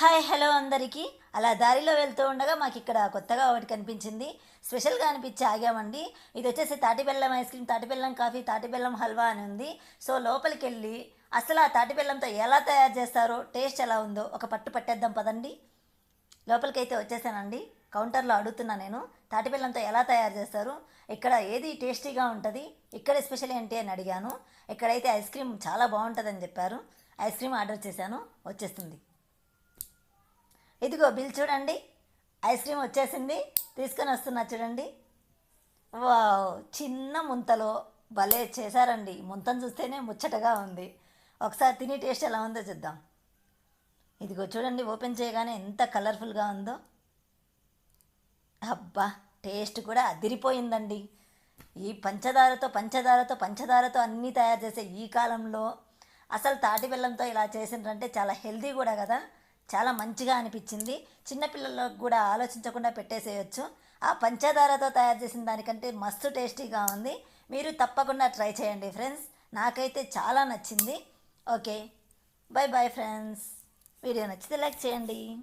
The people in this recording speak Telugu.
హాయ్ హలో అందరికీ. అలా దారిలో వెళ్తూ ఉండగా మాకు ఇక్కడ కొత్తగా ఒకటి కనిపించింది. స్పెషల్గా అనిపించి ఆగామండి. ఇది వచ్చేసి తాటిబెల్లం ఐస్ క్రీమ్ తాటిబెల్లం కాఫీ తాటిబెల్లం హల్వా అని ఉంది. సో లోపలికి వెళ్ళి అసలు ఆ తాటిబెల్లంతో ఎలా తయారు చేస్తారో టేస్ట్ ఎలా ఉందో ఒక పట్టు పట్టేద్దాం పదండి. లోపలికి అయితే వచ్చేసానండి. కౌంటర్లో అడుగుతున్నా నేను తాటిబెల్లంతో ఎలా తయారు చేస్తారు ఇక్కడ ఏది టేస్టీగా ఉంటుంది ఇక్కడ స్పెషల్ ఏంటి అని అడిగాను. ఇక్కడైతే ఐస్ క్రీమ్ చాలా బాగుంటుందని చెప్పారు. ఐస్ క్రీమ్ ఆర్డర్ చేశాను వచ్చేస్తుంది. ఇదిగో బిల్ చూడండి. ఐస్ క్రీమ్ వచ్చేసింది. తీసుకొని వస్తున్నా చూడండి. వావ్ చిన్న ముంతలో భలే చేశారండి. ముంతను చూస్తేనే ముచ్చటగా ఉంది. ఒకసారి తిని టేస్ట్ ఎలా ఉందో చూద్దాం. ఇదిగో చూడండి ఓపెన్ చేయగానే ఎంత కలర్ఫుల్గా ఉందో. అబ్బా టేస్ట్ కూడా అదిరిపోయిందండి. ఈ పంచదారతో పంచదారతో పంచదారతో అన్నీ తయారు చేసే ఈ కాలంలో అసలు తాటి బెల్లంతో ఇలా చేసిండ్రంటే చాలా హెల్దీ కూడా కదా. చాలా మంచిగా అనిపించింది. చిన్నపిల్లలకు కూడా ఆలోచించకుండా పెట్టేసేయచ్చు. ఆ పంచదారతో తయారు చేసిన దానికంటే మస్తు టేస్టీగా ఉంది. మీరు తప్పకుండా ట్రై చేయండి ఫ్రెండ్స్. నాకైతే చాలా నచ్చింది. Okay. Bye bye friends. Video నచ్చితే లైక్ చేయండి.